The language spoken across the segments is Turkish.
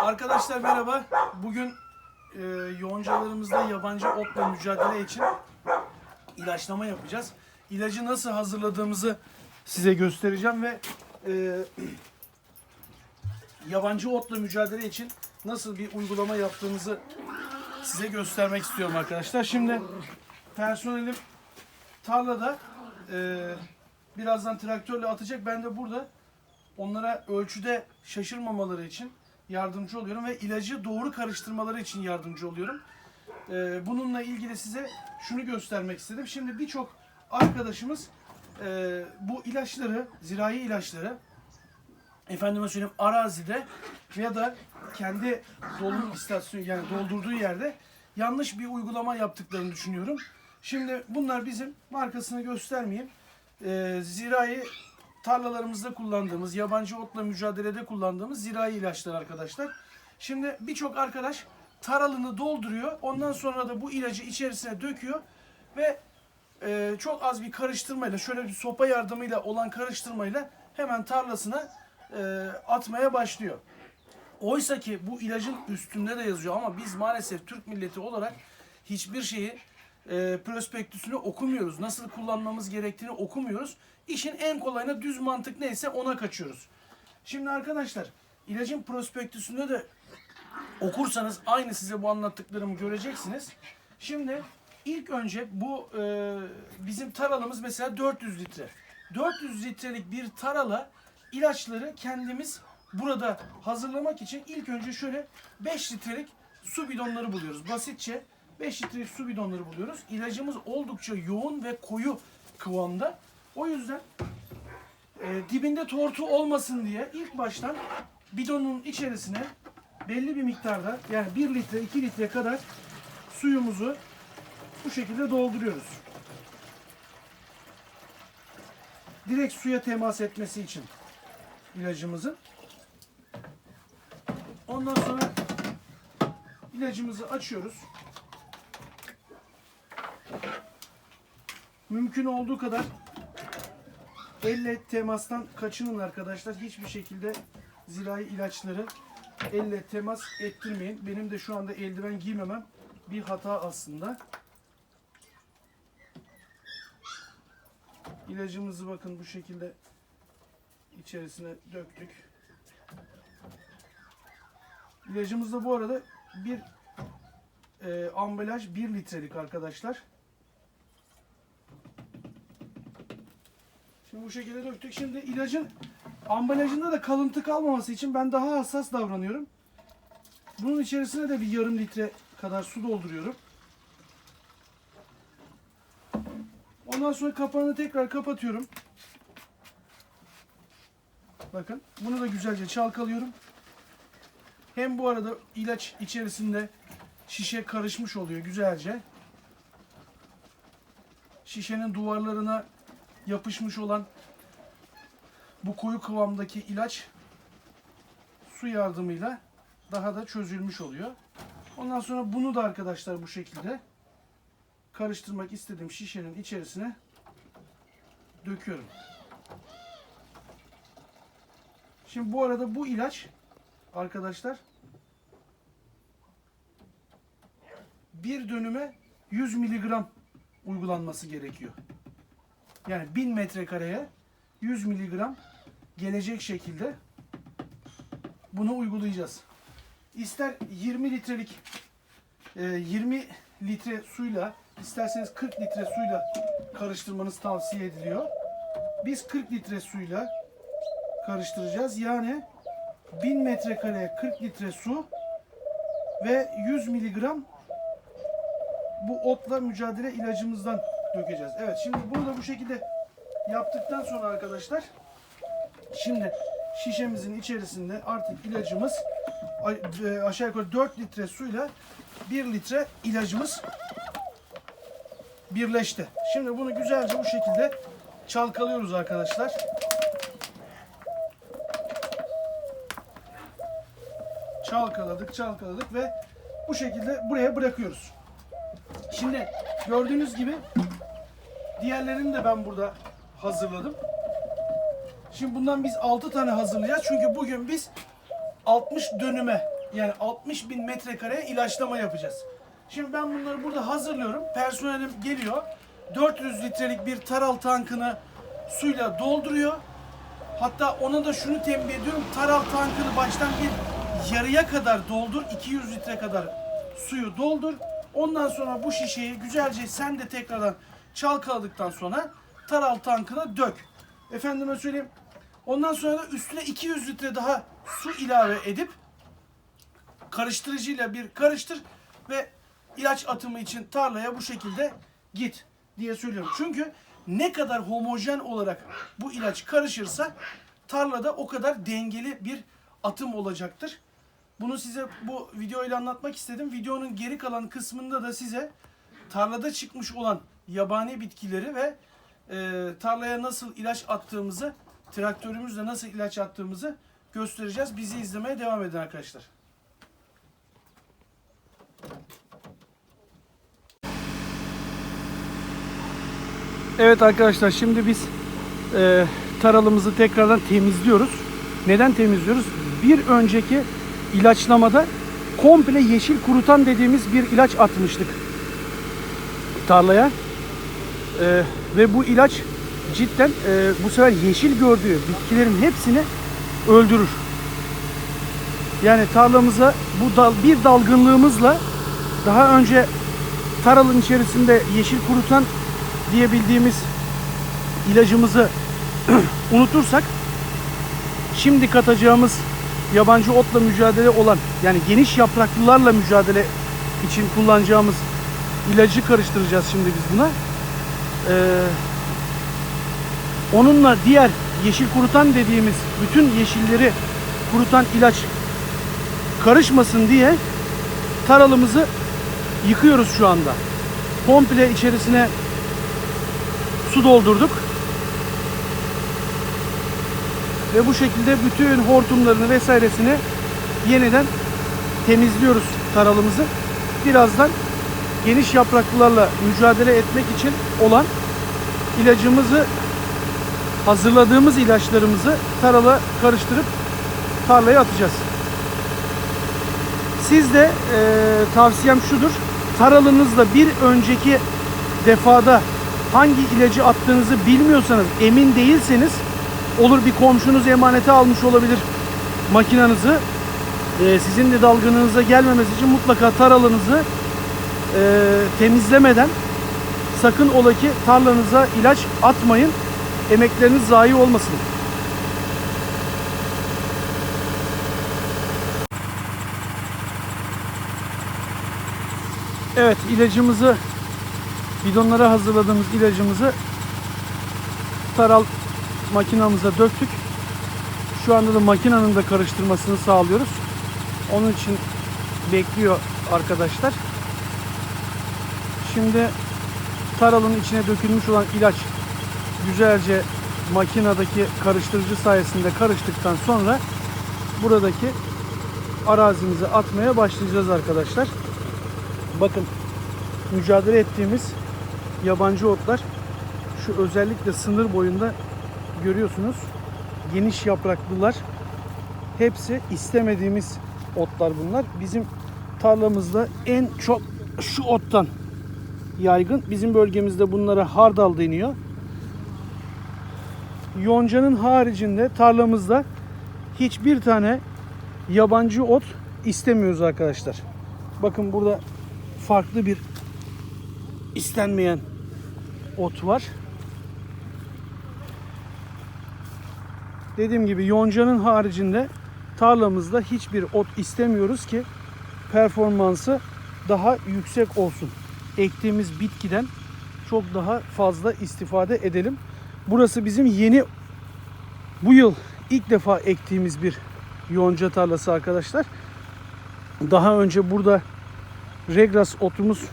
Arkadaşlar merhaba. Bugün e, yoncalarımızda yabancı otla mücadele için ilaçlama yapacağız. İlacı nasıl hazırladığımızı size göstereceğim ve e, yabancı otla mücadele için nasıl bir uygulama yaptığımızı size göstermek istiyorum arkadaşlar. Şimdi personelim tarlada e, birazdan traktörle atacak. Ben de burada onlara ölçüde şaşırmamaları için yardımcı oluyorum ve ilacı doğru karıştırmaları için yardımcı oluyorum. Ee, bununla ilgili size şunu göstermek istedim. Şimdi birçok arkadaşımız e, bu ilaçları, zirai ilaçları efendime söyleyeyim arazide ya da kendi dolum istasyonu yani doldurduğu yerde yanlış bir uygulama yaptıklarını düşünüyorum. Şimdi bunlar bizim markasını göstermeyeyim. Ee, zirai tarlalarımızda kullandığımız, yabancı otla mücadelede kullandığımız zirai ilaçlar arkadaşlar. Şimdi birçok arkadaş taralını dolduruyor. Ondan sonra da bu ilacı içerisine döküyor ve e, çok az bir karıştırmayla, şöyle bir sopa yardımıyla olan karıştırmayla hemen tarlasına e, atmaya başlıyor. Oysa ki bu ilacın üstünde de yazıyor ama biz maalesef Türk milleti olarak hiçbir şeyi e, prospektüsünü okumuyoruz. Nasıl kullanmamız gerektiğini okumuyoruz. İşin en kolayına düz mantık neyse ona kaçıyoruz. Şimdi arkadaşlar ilacın prospektüsünde de okursanız aynı size bu anlattıklarımı göreceksiniz. Şimdi ilk önce bu e, bizim taralımız mesela 400 litre. 400 litrelik bir tarala ilaçları kendimiz burada hazırlamak için ilk önce şöyle 5 litrelik su bidonları buluyoruz. Basitçe 5 litrelik su bidonları buluyoruz. İlacımız oldukça yoğun ve koyu kıvamda. O yüzden e, dibinde tortu olmasın diye ilk baştan bidonun içerisine belli bir miktarda yani 1 litre 2 litre kadar suyumuzu bu şekilde dolduruyoruz. Direkt suya temas etmesi için ilacımızın. Ondan sonra ilacımızı açıyoruz. Mümkün olduğu kadar elle temastan kaçının arkadaşlar. Hiçbir şekilde zirai ilaçları elle temas ettirmeyin. Benim de şu anda eldiven giymemem bir hata aslında. İlacımızı bakın bu şekilde içerisine döktük. İlacımız da bu arada bir e, ambalaj 1 litrelik arkadaşlar. Şimdi bu şekilde döktük. Şimdi ilacın ambalajında da kalıntı kalmaması için ben daha hassas davranıyorum. Bunun içerisine de bir yarım litre kadar su dolduruyorum. Ondan sonra kapağını tekrar kapatıyorum. Bakın bunu da güzelce çalkalıyorum. Hem bu arada ilaç içerisinde şişe karışmış oluyor güzelce. Şişenin duvarlarına yapışmış olan bu koyu kıvamdaki ilaç su yardımıyla daha da çözülmüş oluyor. Ondan sonra bunu da arkadaşlar bu şekilde karıştırmak istediğim şişenin içerisine döküyorum. Şimdi bu arada bu ilaç arkadaşlar bir dönüme 100 miligram uygulanması gerekiyor. Yani 1000 metrekareye 100 miligram gelecek şekilde bunu uygulayacağız. İster 20 litrelik e, 20 litre suyla isterseniz 40 litre suyla karıştırmanız tavsiye ediliyor. Biz 40 litre suyla karıştıracağız. Yani 1000 metrekareye 40 litre su ve 100 miligram bu otla mücadele ilacımızdan dökeceğiz. Evet şimdi bunu da bu şekilde yaptıktan sonra arkadaşlar şimdi şişemizin içerisinde artık ilacımız e, aşağı yukarı 4 litre suyla 1 litre ilacımız birleşti. Şimdi bunu güzelce bu şekilde çalkalıyoruz arkadaşlar. Çalkaladık, çalkaladık ve bu şekilde buraya bırakıyoruz. Şimdi gördüğünüz gibi diğerlerini de ben burada hazırladım. Şimdi bundan biz 6 tane hazırlayacağız. Çünkü bugün biz 60 dönüme Yani 60 bin metrekareye ilaçlama yapacağız. Şimdi ben bunları burada hazırlıyorum. Personelim geliyor. 400 litrelik bir taral tankını suyla dolduruyor. Hatta ona da şunu tembih ediyorum. Taral tankını baştan bir yarıya kadar doldur. 200 litre kadar suyu doldur. Ondan sonra bu şişeyi güzelce sen de tekrardan çalkaladıktan sonra taral tankına dök. Efendime söyleyeyim. Ondan sonra da üstüne 200 litre daha su ilave edip karıştırıcıyla bir karıştır ve ilaç atımı için tarlaya bu şekilde git diye söylüyorum. Çünkü ne kadar homojen olarak bu ilaç karışırsa tarlada o kadar dengeli bir atım olacaktır. Bunu size bu videoyla anlatmak istedim. Videonun geri kalan kısmında da size tarlada çıkmış olan yabani bitkileri ve e, tarlaya nasıl ilaç attığımızı, traktörümüzle nasıl ilaç attığımızı göstereceğiz. Bizi izlemeye devam edin arkadaşlar. Evet arkadaşlar şimdi biz e, taralımızı tekrardan temizliyoruz. Neden temizliyoruz? Bir önceki ilaçlamada komple yeşil kurutan dediğimiz bir ilaç atmıştık tarlaya. E, ve bu ilaç cidden e, bu sefer yeşil gördüğü bitkilerin hepsini öldürür. Yani tarlamıza bu dal, bir dalgınlığımızla daha önce taralın içerisinde yeşil kurutan diyebildiğimiz ilacımızı unutursak şimdi katacağımız yabancı otla mücadele olan yani geniş yapraklılarla mücadele için kullanacağımız ilacı karıştıracağız şimdi biz buna. Ee, onunla diğer yeşil kurutan dediğimiz bütün yeşilleri kurutan ilaç karışmasın diye taralımızı yıkıyoruz şu anda. Komple içerisine su doldurduk. Ve bu şekilde bütün hortumlarını vesairesini yeniden temizliyoruz taralımızı. Birazdan geniş yapraklılarla mücadele etmek için olan ilacımızı hazırladığımız ilaçlarımızı tarala karıştırıp tarlaya atacağız. Siz de e, tavsiyem şudur. Taralınızla bir önceki defada hangi ilacı attığınızı bilmiyorsanız, emin değilseniz olur bir komşunuz emanete almış olabilir makinanızı. Ee, sizin de dalgınınıza gelmemesi için mutlaka taralınızı e, temizlemeden sakın ola ki tarlanıza ilaç atmayın. Emekleriniz zayi olmasın. Evet ilacımızı bidonlara hazırladığımız ilacımızı taral makinamıza döktük. Şu anda da makinanın da karıştırmasını sağlıyoruz. Onun için bekliyor arkadaşlar. Şimdi taralın içine dökülmüş olan ilaç güzelce makinedeki karıştırıcı sayesinde karıştıktan sonra buradaki arazimize atmaya başlayacağız arkadaşlar. Bakın mücadele ettiğimiz yabancı otlar şu özellikle sınır boyunda görüyorsunuz. Geniş yapraklılar. Hepsi istemediğimiz otlar bunlar. Bizim tarlamızda en çok şu ottan yaygın. Bizim bölgemizde bunlara hardal deniyor. Yonca'nın haricinde tarlamızda hiçbir tane yabancı ot istemiyoruz arkadaşlar. Bakın burada farklı bir istenmeyen ot var. Dediğim gibi yoncanın haricinde tarlamızda hiçbir ot istemiyoruz ki performansı daha yüksek olsun. Ektiğimiz bitkiden çok daha fazla istifade edelim. Burası bizim yeni bu yıl ilk defa ektiğimiz bir yonca tarlası arkadaşlar. Daha önce burada regras otumuz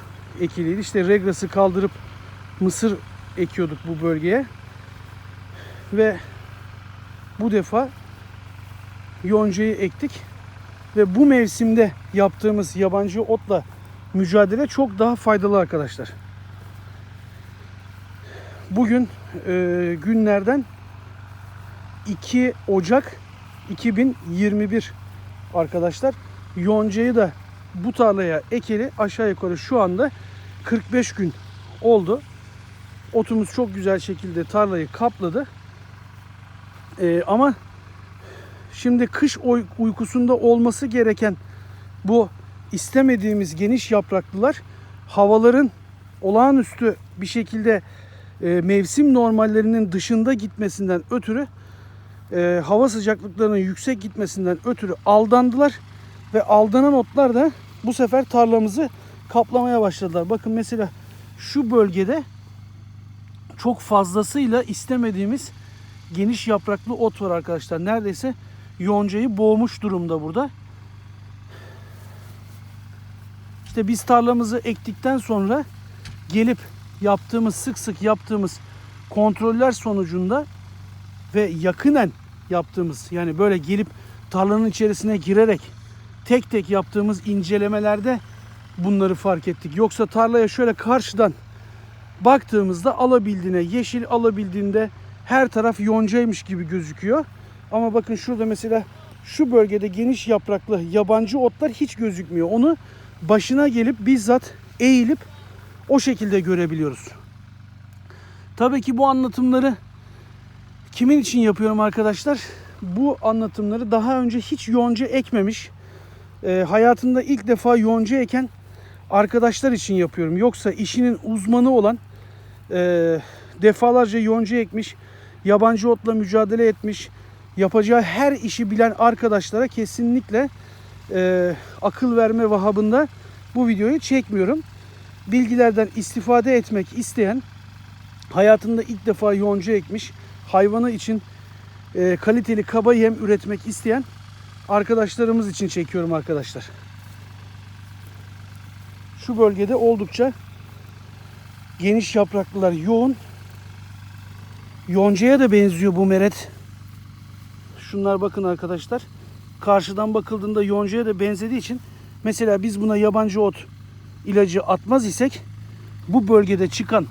ekiliydi. İşte regrası kaldırıp mısır ekiyorduk bu bölgeye. Ve bu defa yoncayı ektik. Ve bu mevsimde yaptığımız yabancı otla mücadele çok daha faydalı arkadaşlar. Bugün e, günlerden 2 Ocak 2021 arkadaşlar. yoncayı da bu tarlaya ekeli aşağı yukarı şu anda 45 gün oldu. Otumuz çok güzel şekilde tarlayı kapladı. Ee, ama şimdi kış uykusunda olması gereken bu istemediğimiz geniş yapraklılar havaların olağanüstü bir şekilde e, mevsim normallerinin dışında gitmesinden ötürü e, hava sıcaklıklarının yüksek gitmesinden ötürü aldandılar ve aldanan otlar da bu sefer tarlamızı kaplamaya başladılar. Bakın mesela şu bölgede çok fazlasıyla istemediğimiz geniş yapraklı ot var arkadaşlar. Neredeyse yoncayı boğmuş durumda burada. İşte biz tarlamızı ektikten sonra gelip yaptığımız sık sık yaptığımız kontroller sonucunda ve yakinen yaptığımız yani böyle gelip tarlanın içerisine girerek tek tek yaptığımız incelemelerde bunları fark ettik. Yoksa tarlaya şöyle karşıdan baktığımızda alabildiğine yeşil alabildiğinde her taraf yoncaymış gibi gözüküyor. Ama bakın şurada mesela şu bölgede geniş yapraklı yabancı otlar hiç gözükmüyor. Onu başına gelip bizzat eğilip o şekilde görebiliyoruz. Tabii ki bu anlatımları kimin için yapıyorum arkadaşlar? Bu anlatımları daha önce hiç yonca ekmemiş, e, hayatında ilk defa yonca eken arkadaşlar için yapıyorum. Yoksa işinin uzmanı olan, e, defalarca yonca ekmiş, yabancı otla mücadele etmiş, yapacağı her işi bilen arkadaşlara kesinlikle e, akıl verme vahabında bu videoyu çekmiyorum. Bilgilerden istifade etmek isteyen, hayatında ilk defa yonca ekmiş, hayvanı için e, kaliteli kaba yem üretmek isteyen arkadaşlarımız için çekiyorum arkadaşlar. Şu bölgede oldukça geniş yapraklılar yoğun. Yoncaya da benziyor bu meret. Şunlar bakın arkadaşlar. Karşıdan bakıldığında yoncaya da benzediği için mesela biz buna yabancı ot ilacı atmaz isek bu bölgede çıkan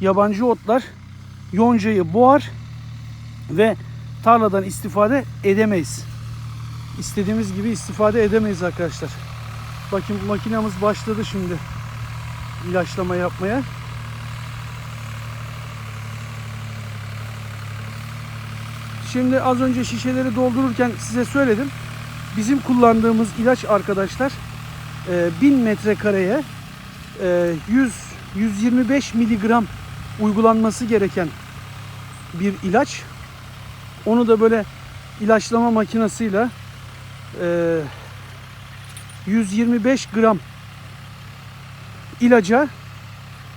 yabancı otlar yoncayı boğar ve tarladan istifade edemeyiz. İstediğimiz gibi istifade edemeyiz arkadaşlar. Bakın makinamız başladı şimdi ilaçlama yapmaya. Şimdi az önce şişeleri doldururken size söyledim. Bizim kullandığımız ilaç arkadaşlar e, 1000 metrekareye e, 100 125 miligram uygulanması gereken bir ilaç. Onu da böyle ilaçlama makinesiyle e, 125 gram ilaca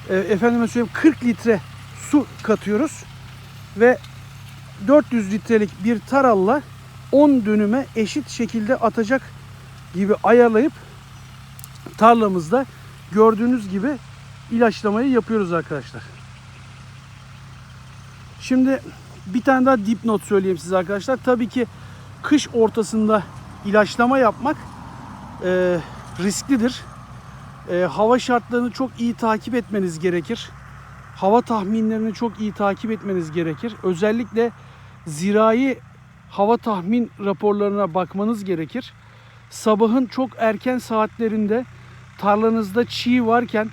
e, efendime söyleyeyim 40 litre su katıyoruz ve 400 litrelik bir taralla 10 dönüme eşit şekilde atacak gibi ayarlayıp tarlamızda gördüğünüz gibi ilaçlamayı yapıyoruz arkadaşlar. Şimdi bir tane daha dipnot söyleyeyim size arkadaşlar. Tabii ki kış ortasında ilaçlama yapmak e, risklidir. E, hava şartlarını çok iyi takip etmeniz gerekir. Hava tahminlerini çok iyi takip etmeniz gerekir. Özellikle zirai hava tahmin raporlarına bakmanız gerekir. Sabahın çok erken saatlerinde tarlanızda çiğ varken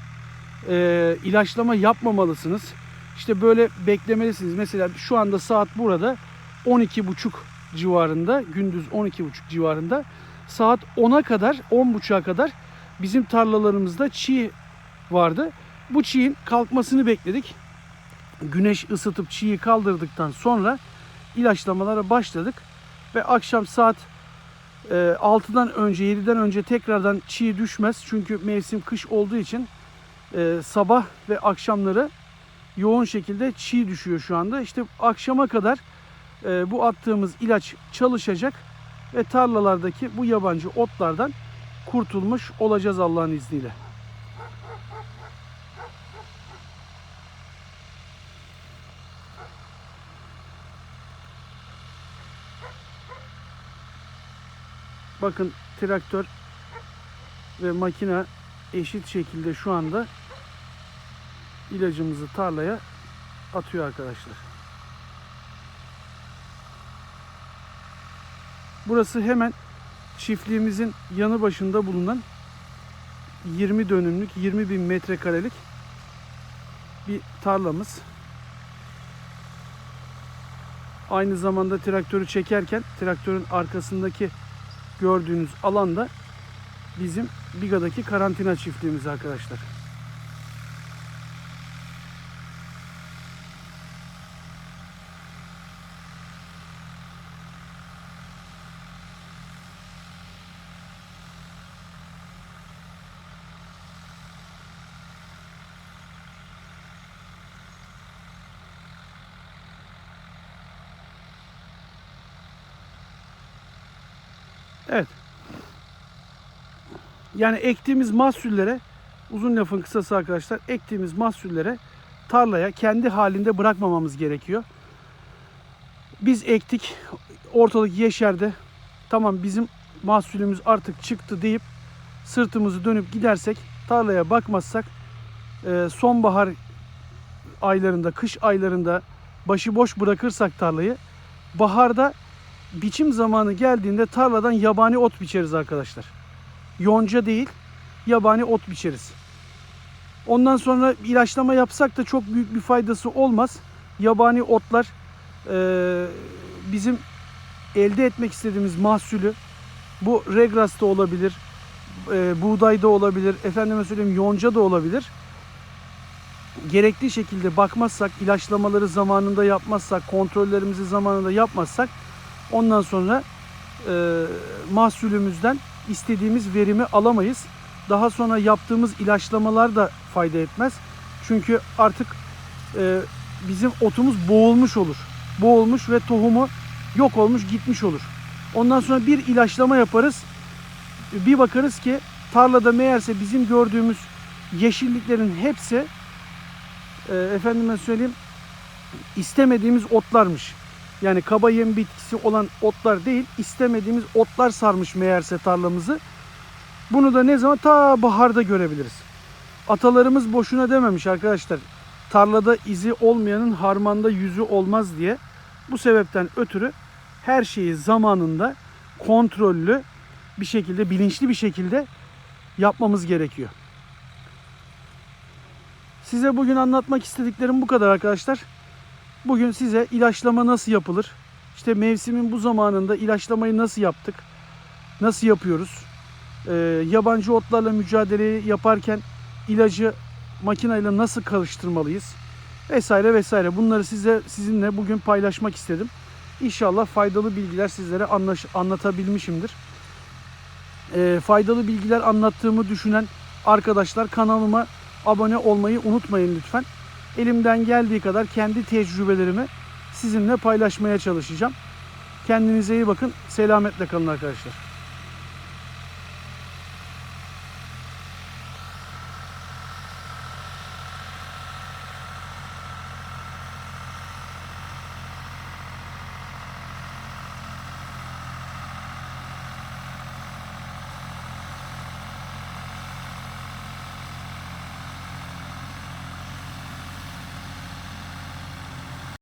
e, ilaçlama yapmamalısınız. İşte böyle beklemelisiniz. Mesela şu anda saat burada 12.30 civarında, gündüz 12.30 civarında. Saat 10'a kadar, 10.30'a kadar bizim tarlalarımızda çiğ vardı. Bu çiğin kalkmasını bekledik. Güneş ısıtıp çiği kaldırdıktan sonra ilaçlamalara başladık. Ve akşam saat e, 6'dan önce, 7'den önce tekrardan çiğ düşmez. Çünkü mevsim kış olduğu için e, sabah ve akşamları yoğun şekilde çiğ düşüyor şu anda. İşte akşama kadar e, bu attığımız ilaç çalışacak ve tarlalardaki bu yabancı otlardan kurtulmuş olacağız Allah'ın izniyle. Bakın traktör ve makine eşit şekilde şu anda ilacımızı tarlaya atıyor arkadaşlar. Burası hemen çiftliğimizin yanı başında bulunan 20 dönümlük 20 bin metrekarelik bir tarlamız. Aynı zamanda traktörü çekerken traktörün arkasındaki gördüğünüz alanda bizim Biga'daki karantina çiftliğimiz arkadaşlar. Evet. Yani ektiğimiz mahsullere uzun lafın kısası arkadaşlar ektiğimiz mahsullere tarlaya kendi halinde bırakmamamız gerekiyor. Biz ektik ortalık yeşerdi. Tamam bizim mahsulümüz artık çıktı deyip sırtımızı dönüp gidersek tarlaya bakmazsak e, sonbahar aylarında kış aylarında başıboş bırakırsak tarlayı baharda biçim zamanı geldiğinde tarladan yabani ot biçeriz arkadaşlar. Yonca değil, yabani ot biçeriz. Ondan sonra ilaçlama yapsak da çok büyük bir faydası olmaz. Yabani otlar e, bizim elde etmek istediğimiz mahsulü bu regras da olabilir, e, buğday da olabilir, efendime söyleyeyim yonca da olabilir. Gerekli şekilde bakmazsak, ilaçlamaları zamanında yapmazsak, kontrollerimizi zamanında yapmazsak Ondan sonra e, mahsulümüzden istediğimiz verimi alamayız. Daha sonra yaptığımız ilaçlamalar da fayda etmez. Çünkü artık e, bizim otumuz boğulmuş olur. Boğulmuş ve tohumu yok olmuş gitmiş olur. Ondan sonra bir ilaçlama yaparız. Bir bakarız ki tarlada meğerse bizim gördüğümüz yeşilliklerin hepsi e, efendime söyleyeyim istemediğimiz otlarmış. Yani kaba yem bitkisi olan otlar değil, istemediğimiz otlar sarmış meğerse tarlamızı. Bunu da ne zaman? Ta baharda görebiliriz. Atalarımız boşuna dememiş arkadaşlar. Tarlada izi olmayanın harmanda yüzü olmaz diye. Bu sebepten ötürü her şeyi zamanında kontrollü bir şekilde, bilinçli bir şekilde yapmamız gerekiyor. Size bugün anlatmak istediklerim bu kadar arkadaşlar. Bugün size ilaçlama nasıl yapılır? İşte mevsimin bu zamanında ilaçlamayı nasıl yaptık? Nasıl yapıyoruz? Ee, yabancı otlarla mücadele yaparken ilacı makineyle nasıl karıştırmalıyız? Vesaire vesaire. Bunları size sizinle bugün paylaşmak istedim. İnşallah faydalı bilgiler sizlere anlaş, anlatabilmişimdir. Ee, faydalı bilgiler anlattığımı düşünen arkadaşlar kanalıma abone olmayı unutmayın lütfen elimden geldiği kadar kendi tecrübelerimi sizinle paylaşmaya çalışacağım. Kendinize iyi bakın. Selametle kalın arkadaşlar.